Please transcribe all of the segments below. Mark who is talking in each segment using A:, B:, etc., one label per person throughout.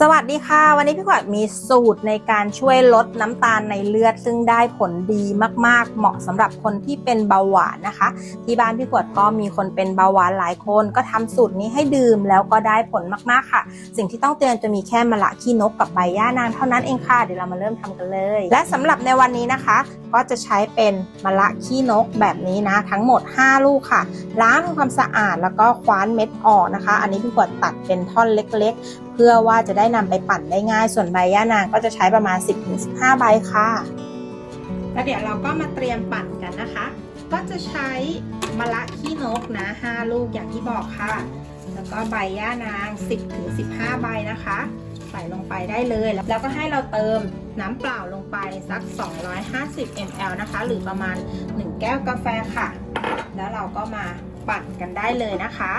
A: สวัสดีค่ะ วันนี้พี่ขวัญมีสูตรในการช่วยลดน้ำตาลในเลือด ซึ่งได้ผลดีมากๆ เหมาะสำหรับคนที่เป็นเบาหวานนะคะ ที่บ้านพี่ขวดก็มีคนเป็นเบาหวานหลายคน ก็ทำสูตรนี้ให้ดื่มแล้วก็ได้ผลมากๆค่ะ สิ่งที่ต้องเตือนจะมีแค่มะละขี้นกกับใบย่านางเท่านั้นเองค่ะเดี๋ยวเรามาเริ่มทำกันเลย และสำหรับในวันนี้นะคะ ก็จะใช้เป็นมะละขี้นกแบบนี้นะ ทั้งหมด 5 ลูกค่ะ ล้างทำความสะอาดแล้วก็คว้านเม็ดออกนะคะ อันนี้พี่ขวดตัดเป็นท่อนเล็ก ๆ เพื่อว่าจะได้นำไปปั่นได้ง่าย ส่วนใบย่านางก็จะใช้ประมาณ 10-15 ใบค่ะ แล้วเดี๋ยวเราก็มาเตรียมปั่นกันนะคะ ก็จะใช้มะละขี้นกนะ 5 ลูกอย่างที่บอกค่ะ แล้วก็ใบย่านาง 10-15 ใบนะคะ ใส่ลงไปได้เลย แล้วก็ให้เราเติมน้ำเปล่าลงไปสัก 250 ml นะคะ หรือประมาณ 1 แก้วกาแฟค่ะ แล้วเราก็มาปั่นกันได้เลยนะคะ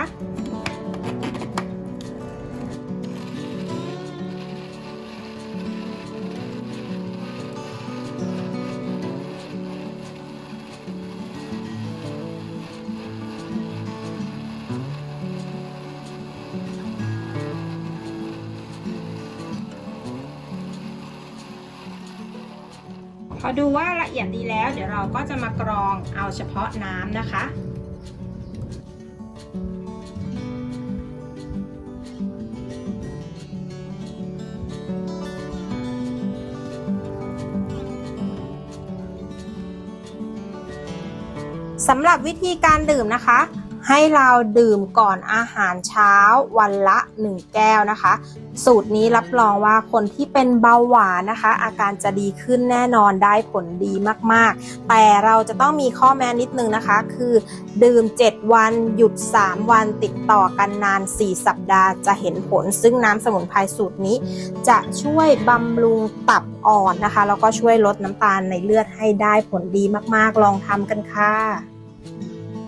A: อดูว่าละเอียดดีแล้ว เดี๋ยวเราก็จะมากรองเอาเฉพาะน้ำนะคะสำหรับวิธีการดื่มนะคะ ให้เราดื่มก่อนอาหารเช้าวันละ 1 แก้วนะคะ สูตรนี้รับรองว่าคนที่เป็นเบาหวานนะคะ อาการจะดีขึ้นแน่นอนได้ผลดีมากๆ แต่เราจะต้องมีข้อแม้นิดนึงนะคะ คือ ดื่ม 7 วันหยุด 3 วันติดต่อกันนาน 4 สัปดาห์จะเห็นผล ซึ่งน้ำสมุนไพรสูตรนี้ จะช่วยบำรุงตับอ่อนนะคะแล้วก็ช่วยลดน้ำตาลในเลือดให้ได้ผลดีมากๆ ลองทำกันค่ะ